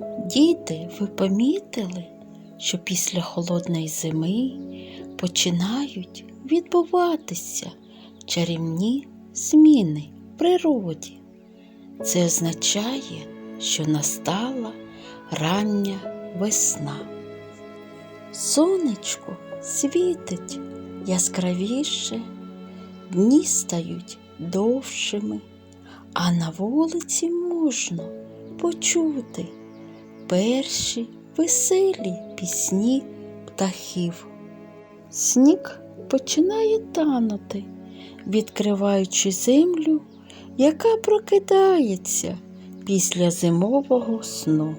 Діти, ви помітили, що після холодної зими починають відбуватися чарівні зміни в природі. Це означає, що настала рання весна. Сонечко світить яскравіше, дні стають довшими, а на вулиці можна почути перші веселі пісні птахів. Сніг починає танути, відкриваючи землю, яка прокидається після зимового сну.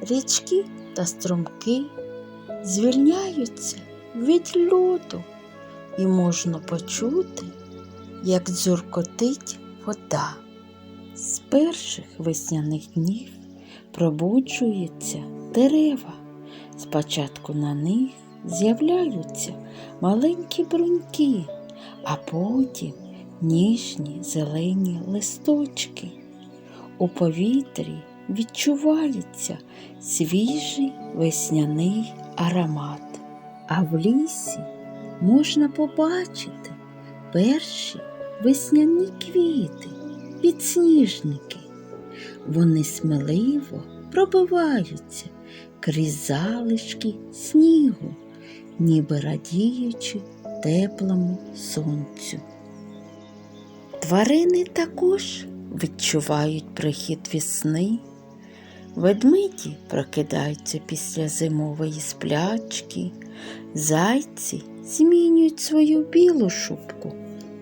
Річки та струмки звільняються від льоду, і можна почути, як дзюркотить вода. З перших весняних днів пробуджуються дерева. Спочатку на них з'являються маленькі бруньки, а потім ніжні зелені листочки. У повітрі відчувається свіжий весняний аромат, а в лісі можна побачити перші весняні квіти, підсніжники. Вони сміливо пробиваються крізь залишки снігу, ніби радіючи теплому сонцю. Тварини також відчувають прихід весни. Ведмеді прокидаються після зимової сплячки, зайці змінюють свою білу шубку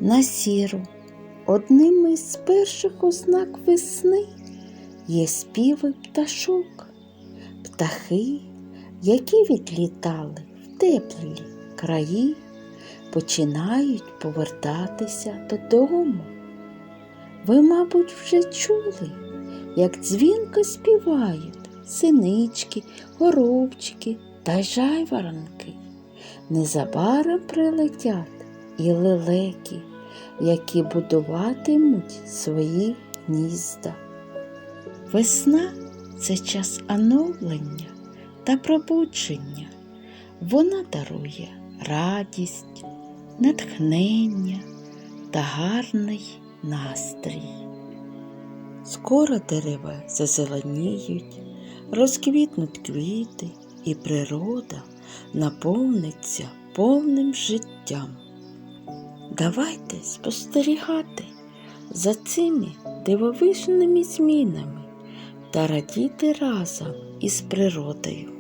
на сіру. Одним із перших ознак весни є співи пташок, птахи, які відлітали в теплі краї, починають повертатися додому. Ви, мабуть, вже чули, як дзвінко співають синички, горобчики та жайворонки. Незабаром прилетять і лелеки, які будуватимуть свої гнізда. Весна це час оновлення та пробудження. Вона дарує радість, натхнення та гарний настрій. Скоро дерева зазеленіють, розквітнуть квіти, і природа наповниться повним життям. Давайте спостерігати за цими дивовижними змінами та радіти разом із природою.